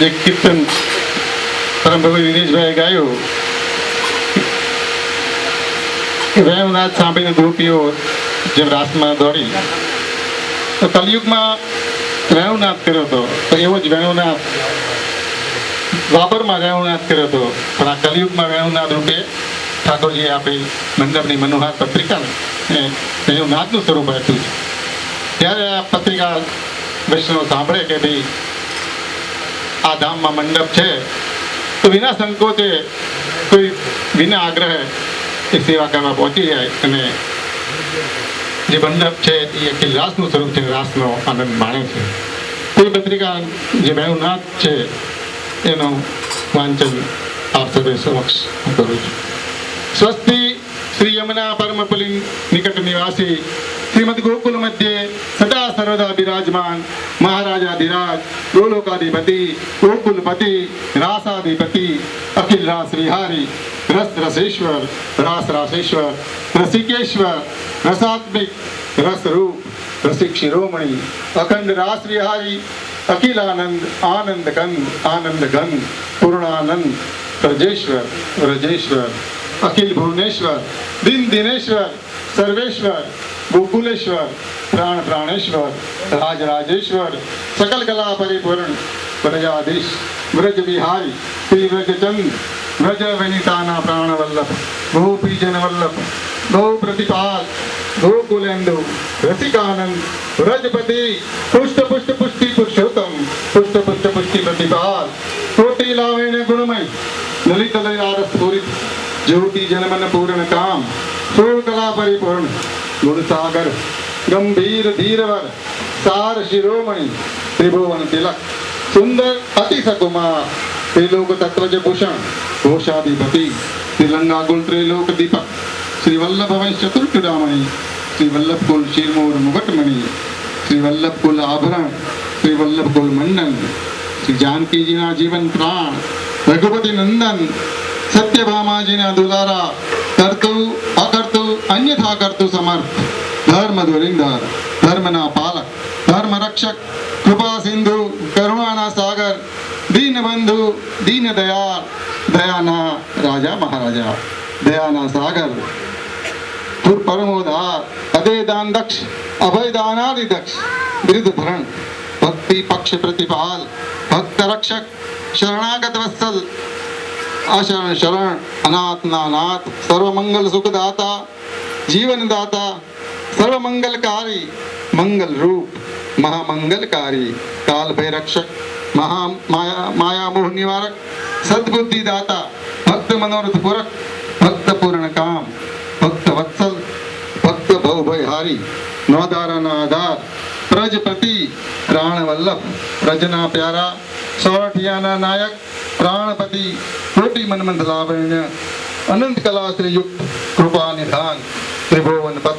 જે કીર્તન પરમ ભગવાન દિનેશભાઈએ ગાયું. કે વેણુનાથ સાંભળીને ગોપીઓ જેમ રાસમાં દોડી. તો કલયુગમાં વેણુનાથ કર્યો હતો. તો એવો જ વેણુનાથ બાબરમાં વેણુનાથ કર્યો હતો. પણ આ કલિયુગમાં વેણુનાથ રૂપે ઠાકોરજીએ આપણી મંડપની મનોહાર પત્રિકા એનું નાથનું સ્વરૂપ આપ્યું છે. ત્યારે આ પત્રિકા વૈષ્ણવ સાંભળે કે ભાઈ આ ધામમાં મંડપ છે. તો વિના સંકોચે કોઈ વિના આગ્રહે એ સેવા કરવા પહોંચી જાય અને જે મંડપ છે એ આખી રાસનું સ્વરૂપ છે રાસનો આનંદ માણે છે. તે પત્રિકા જે મેહુનાથ છે, એનું વાંચન આપ સભે સમક્ષ કરું છું. સ્વસ્તિ શ્રી યમુના પરમપુલિન નિકટ નિવાસી श्रीमती गोकुल मध्य, सदा सर्वदा विराजमान महाराजा महाराजाधिराज, गोलोकाधिपति, गोकुलपति, रासाधिपति, अखिल रास विहारी, रस रसेश्वर, रास रासेश्वर, रसिकेश्वर, रसात्मिक रस रूप, रसिक शिरोमणि, अखंड रास विहारी अखिल आनंद आनंद गंध आनंद गंग पूर्णानंद रजेश्वर रजेश्वर अखिल भुवनेश्वर, दिन दिनेश्वर, सर्वेश्वर गोकुलेश्वर प्राण प्राणेश्वर राज राजेश्वर सकल कला परिपूर्ण, ब्रजाधीश, ब्रज बिहारी श्री ब्रजचंद ब्रज वनिताना प्राण वल्लभ गोपी जन वल्लभ गौ प्रतिपाल गोकुलेन्दु, रसिकानंद, ब्रजपति पुष्ट पुष्ट पुष्टि पुरुषोत्तम पुष्ट पुष्ट पुष्टि प्रतिपाल कोटि लावेण गुणमय ललित लयार स्फूरित ज्योति जनमन पूर्ण काम सोल कला परिपूर्ण गुणसागर गंभीर धीरवर सार शिरोमणि त्रिभुवन तिलक सुंदर अति सकुमार त्रिलोक तत्वज भूषण घोषाधिपति तिलंगा गुण त्रिलोक दीपक श्री वल्लभ वै चतुर्चुरामणि श्री वल्लभ कुल शिरमोर मुकुटमणि श्री वल्लभ कुल आभरण श्री वल्लभ कुल मंडन श्री जानकी जी ना जीवन प्राण रघुपति नंदन सत्य भामा जी ना दुलारा करतु अकर्तु अन्यथा कर्तु समर्थ धर्म धुरिंदर धर्म ना पालक धर्म रक्षक कृपा सिंधु करुणाना सागर दीन बंधु दीन दयाल दयाना राजा महाराजा दयाना सागर पुर परमोदार अदय दान दक्ष अभय दानादि दक्ष वृद्ध धरण भक्ति पक्ष प्रतिपाल भक्त रक्षक शरणागत वत्सल अशरण शरण अनाथ नानाथ सर्व सर्वमंगल सुखदाता जीवन दाता सर्वमंगलकारी मंगल रूप महामंगलकारी काल भय रक्षक महा, माया माया मोह निवारक सद्बुद्धि दाता भक्त मनोरथ पूरक भक्त पूर्ण काम भक्त वत्सल भक्त भव भयहारी नौदारा नादार प्रज प्रति प्राण वल्लभ रजना प्यारा सौरठियाना नायक, प्राणपति, कोटि मनमंद लावण्य अनंत कला से युक्त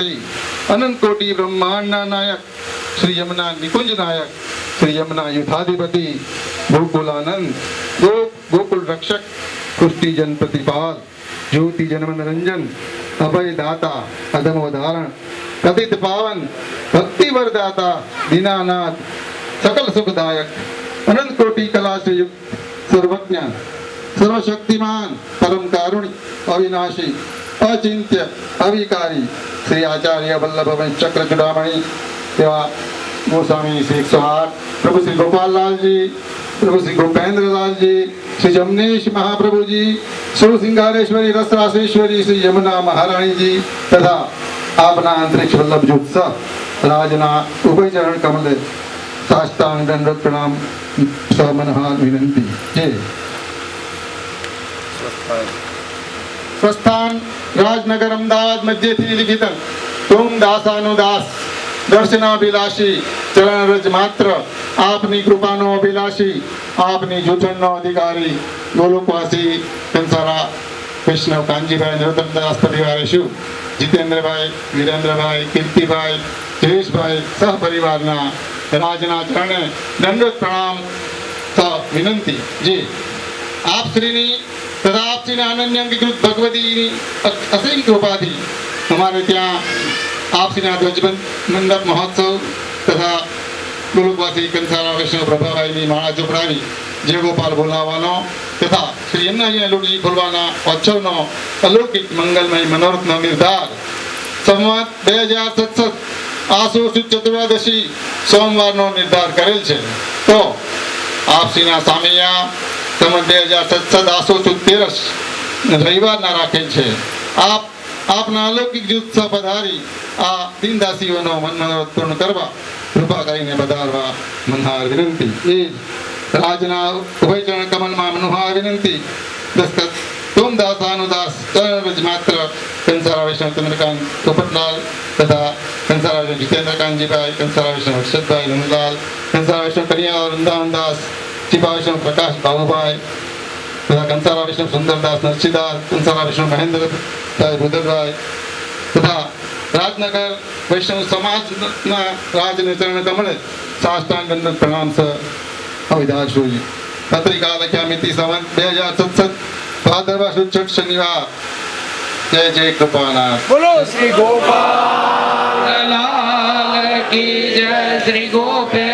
कोटि अनंत कोटि ब्रह्मांडा नायक, श्री यमुना निकुंज नायक, श्री यमुना युद्धाधिपति गोकुलानंद, गो गोकुल रक्षक पुष्टि जन प्रतिपाल ज्योति जन्म निरंजन अभय दाता अदम कथित पावन भक्ति वरदाता दीनानाथ, सकल सुखदायक अनंत कोटि कला से युक्त सर्वज्ञ, सर्वशक्तिमान, परम कारुणिक अविनाशी अचिंत्य अविकारी श्री आचार्य वल्लभ चक्र चुड़ामणि सेवा गोस्वामी श्री एक प्रभु श्री गोपाल लाल जी, प्रभु श्री गोपेंद्र लाल जी, श्री जमनेश महाप्रभु जी, श्री सिंगारेश्वरी रसरासेश्वरी श्री यमुना महारानी जी, तथा आपना अंतरिक्ष वल्लभ जुत्सव राजना, उपचरण कमल साष्टांग दंडवत प्रणाम समनहा विनंती। जय। સ્વસ્થાન રાજનગર અમદાવાદ મધ્યથી લિખિત તુમ દાસાનો દાસ દર્શનાભિલાષી ચરણ રજ માત્ર આપની કૃપાનો અભિલાષી આપની જૂઠણનો અધિકારી ગોલુકવાસી કંસારા વૈષ્ણવ કાનજીભાઈ નરોત્તમદાસ પરિવારે શું જીતેન્દ્રભાઈ વિરેન્દ્રભાઈ કીર્તિભાઈ જયેશભાઈ સહપરિવારના રાજના ચરણે દંડ પ્રણામ વિનંતી જી આપ શ્રીની તથા આપ શ્રીના અનન્ય અંગીકૃત ભગવતીની અસીમ કૃપાથી અમારે ત્યાં આપ શ્રીના ધ્વજબંધ મંડપ મહોત્સવ તથા ગુરુકવાસી કંસારા વૈષ્ણવ પ્રભાભાઈની માળા ચોપડાની જય ગોપાલ બોલાવવાનો તથા શ્રી યમુનાજીના લોટજી ખોલવાના ઉત્સવનો અલૌકિક મંગલમય મનોરથનો નિર્ધાર સંવત બે હજાર સત્સત આસો ચતુર્દશી સોમવારનો નિર્ધાર કરેલ છે તો આપશ્રીના સામૈયા તેમજ બે હજાર સત્તર આસો ચુત્તેર રવિવારના છે. આપ, આપના અલૌકિક જુત્સા જીતેન્દ્રકાંતજીભાઈ, કંસારા, વૈષ્ણવ, હર્ષદભાઈ નંદલાલ કંસારા, વૈષ્ણવ કરિયા વૃંદાવનદાસ टिपा विष्णु प्रकाश दामोभाई तथा कंसारा विष्णु सुंदरदास नरसिदास कंसारा विष्णु महेंद्र रुद्र राय तथा राजनगर वैष्णव समाज राजनेतरण कमल साष्टांग प्रणाम स हुई जी पत्रिकालख्या मिति संवत बे सत्सत भाद्रवा शुद्ध छठ शनिवार। जय जय कृपानाथ बोलो। श्री गोपाल लाल की जय श्री गोपे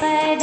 जायश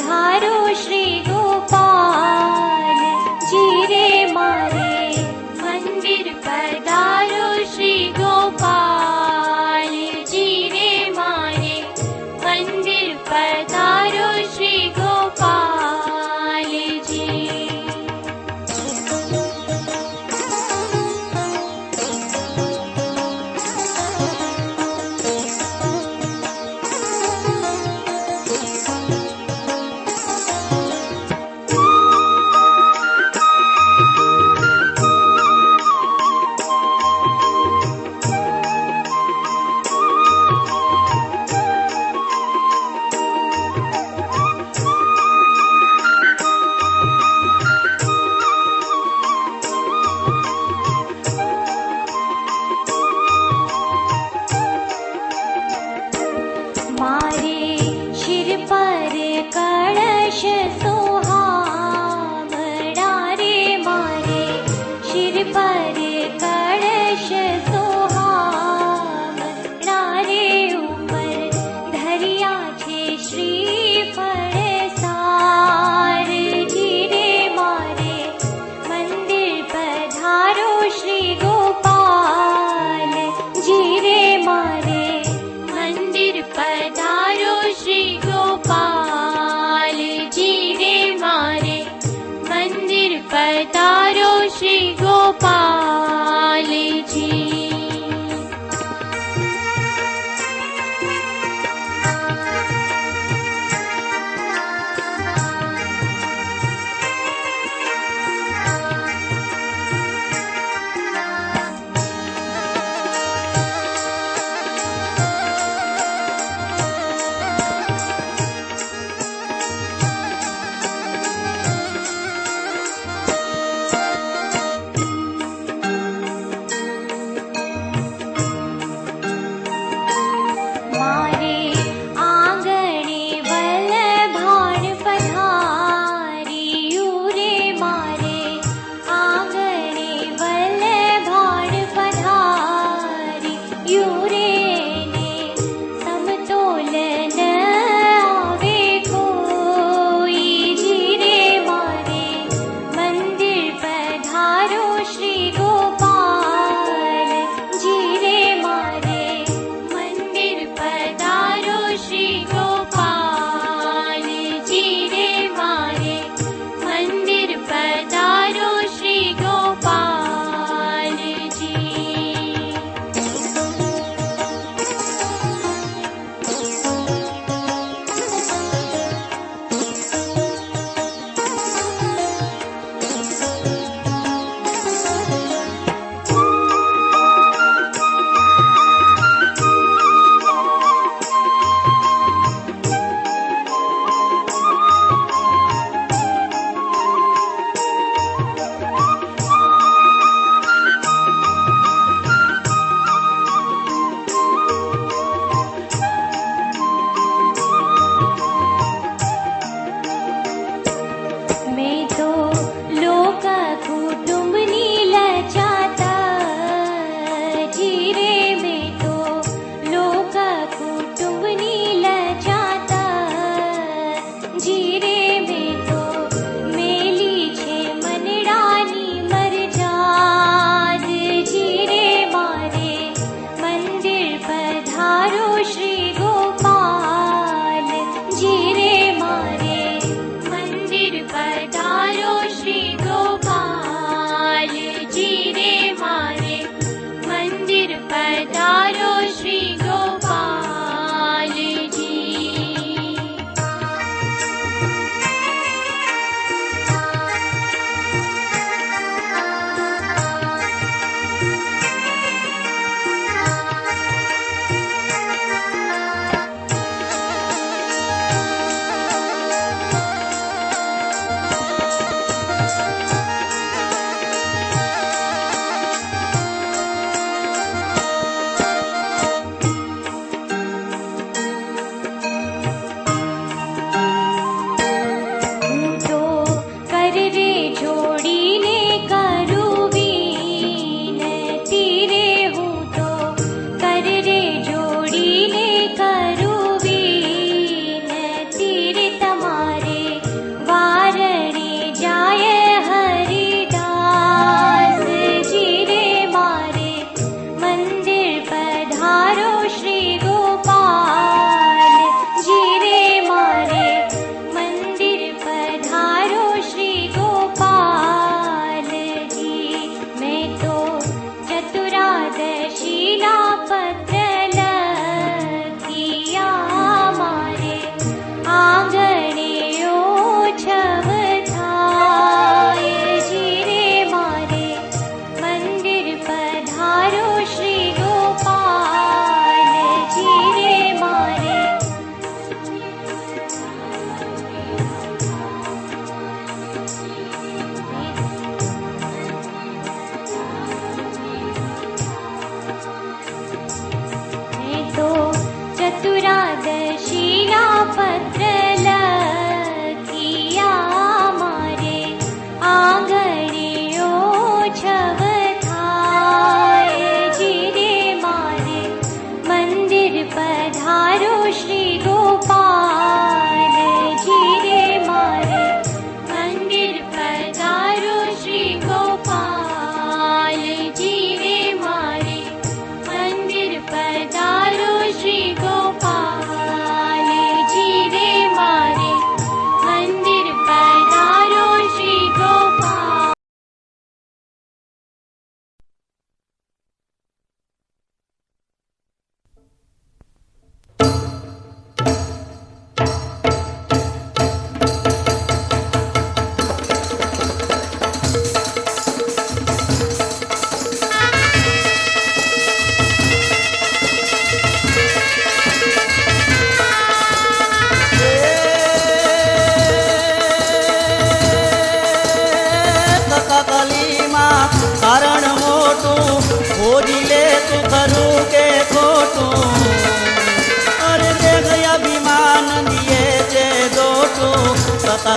श्री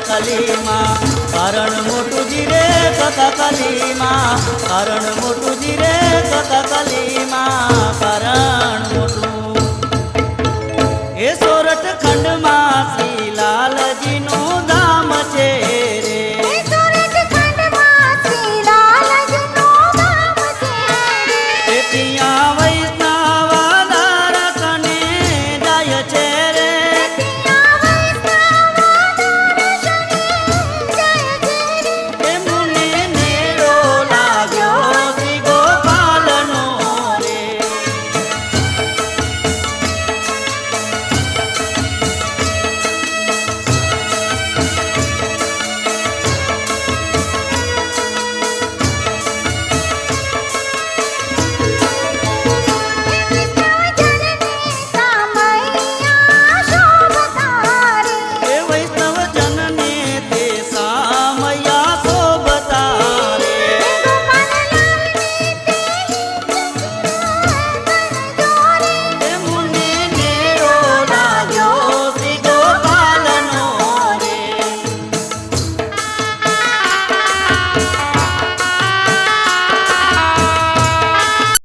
કલીમાં કારણ મોટું જીરે કથા કલીમા કારણ મોટું જીરે કથા કલીમા કારણ મોટું એ સોરઠ ખંડમાં શ્રી લાલજીનું ધામ છે।